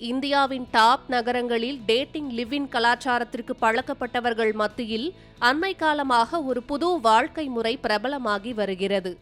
இந்தியாவின் டாப் நகரங்களில் dating live-in கலாச்சாரத்திற்கு பழக்கப்பட்டவர்கள் மத்தியில் அண்மை காலமாக ஒரு புது வாழ்க்கை முறை பிரபலமாகி வருகிறது.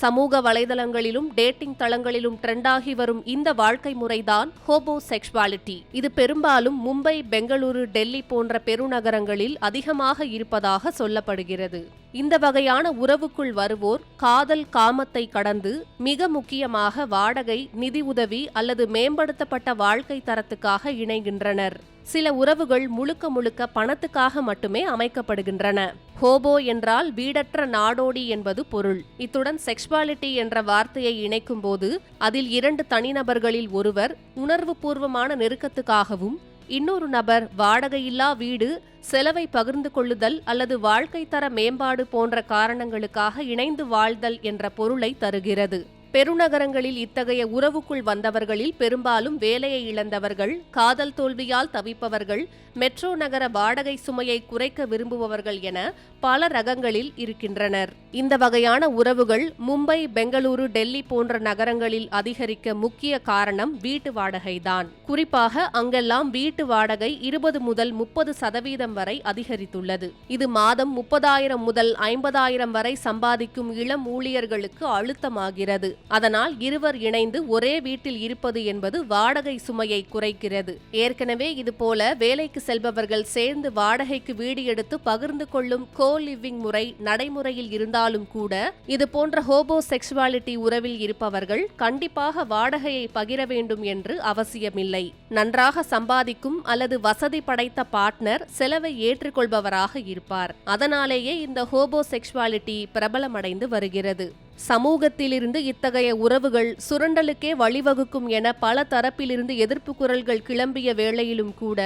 சமூக வலைதளங்களிலும் டேட்டிங் தளங்களிலும் ட்ரெண்டாகி வரும் இந்த வாழ்க்கை முறைதான் ஹோபோ செக்ஷுவாலிட்டி இது பெரும்பாலும் மும்பை பெங்களூரு டெல்லி போன்ற பெருநகரங்களில் அதிகமாக இருப்பதாக சொல்லப்படுகிறது. இந்த வகையான உறவுக்குள் வருவோர் காதல் காமத்தை கடந்து மிக முக்கியமாக வாடகை நிதி உதவி அல்லது மேம்படுத்தப்பட்ட வாழ்க்கை தரத்துக்காக இணைகின்றனர். சில உறவுகள் முழுக்க முழுக்க பணத்துக்காக மட்டுமே அமைக்கப்படுகின்றன. ஹோபோ என்றால் வீடற்ற நாடோடி என்பது பொருள். இத்துடன் செக்ஷுவாலிட்டி என்ற வார்த்தையை இணைக்கும் போது அதில் இரண்டு தனிநபர்களில் ஒருவர் உணர்வுபூர்வமான நெருக்கத்துக்காகவும் இன்னொரு நபர் வாடகையில்லா வீடு செலவை பகிர்ந்து கொள்ளுதல் அல்லது வாழ்க்கை தர மேம்பாடு போன்ற காரணங்களுக்காக இணைந்து வாழ்தல் என்ற பொருளை தருகிறது. பெருநகரங்களில் இத்தகைய உறவுக்குள் வந்தவர்களில் பெரும்பாலும் வேலையை இழந்தவர்கள் காதல் தோல்வியால் தவிப்பவர்கள் மெட்ரோ நகர வாடகை சுமையை குறைக்க விரும்புபவர்கள் என பல ரகங்களில் இருக்கின்றனர். இந்த வகையான உறவுகள் மும்பை பெங்களூரு டெல்லி போன்ற நகரங்களில் அதிகரிக்க முக்கிய காரணம் வீட்டு வாடகைதான். குறிப்பாக அங்கெல்லாம் வீட்டு வாடகை இருபது முதல் முப்பது சதவீதம் வரை அதிகரித்துள்ளது. இது மாதம் முப்பதாயிரம் முதல் ஐம்பதாயிரம் வரை சம்பாதிக்கும் இளம் ஊழியர்களுக்கு அழுத்தமாகிறது. அதனால் இருவர் இணைந்து ஒரே வீட்டில் இருப்பது என்பது வாடகை சுமையை குறைக்கிறது. ஏற்கனவே இதுபோல வேலைக்கு செல்பவர்கள் சேர்ந்து வாடகைக்கு வீடு எடுத்து பகிர்ந்து கொள்ளும் கோ லிவிங் முறை நடைமுறையில் இருந்தாலும் கூட இது போன்ற ஹோபோ செக்ஷுவாலிட்டி உறவில் இருப்பவர்கள் கண்டிப்பாக வாடகையை பகிர வேண்டும் என்று அவசியமில்லை. நன்றாக சம்பாதிக்கும் அல்லது வசதி படைத்த பார்ட்னர் செலவை ஏற்றுக்கொள்பவராக இருப்பார். அதனாலேயே இந்த ஹோபோ செக்ஷுவாலிட்டி பிரபலமடைந்து வருகிறது. சமூகத்திலிருந்து இத்தகைய உறவுகள் சுரண்டலுக்கே வழிவகுக்கும் என பல தரப்பிலிருந்து எதிர்ப்பு குரல்கள் கிளம்பிய வேளையிலும் கூட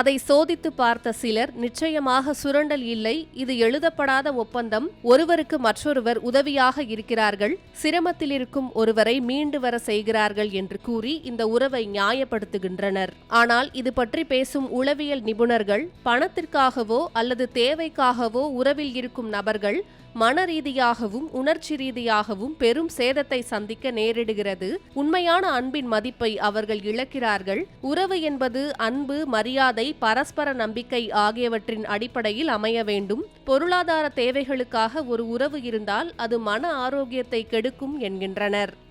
அதை சோதித்து பார்த்த சிலர் நிச்சயமாக சுரண்டல் இல்லை இது எழுதப்படாத ஒப்பந்தம் ஒருவருக்கு மற்றொருவர் உதவியாக இருக்கிறார்கள் சிரமத்தில் இருக்கும் ஒருவரை மீண்டு வர செய்கிறார்கள் என்று கூறி இந்த உறவை நியாயப்படுத்துகின்றனர். ஆனால் இது பற்றி பேசும் உளவியல் நிபுணர்கள் பணத்திற்காகவோ அல்லது தேவைக்காகவோ உறவில் இருக்கும் நபர்கள் மன ரீதியாகவும் உணர்ச்சி ரீதியாகவும் பெரும் சேதத்தை சந்திக்க நேரிடுகிறது. உண்மையான அன்பின் மதிப்பை அவர்கள் இழக்கிறார்கள். உறவு என்பது அன்பு மரியாதை பரஸ்பர நம்பிக்கை ஆகியவற்றின் அடிப்படையில் அமைய வேண்டும். பொருளாதார தேவைகளுக்காக ஒரு உறவு இருந்தால் அது மன ஆரோக்கியத்தை கெடுக்கும் என்கின்றனர்.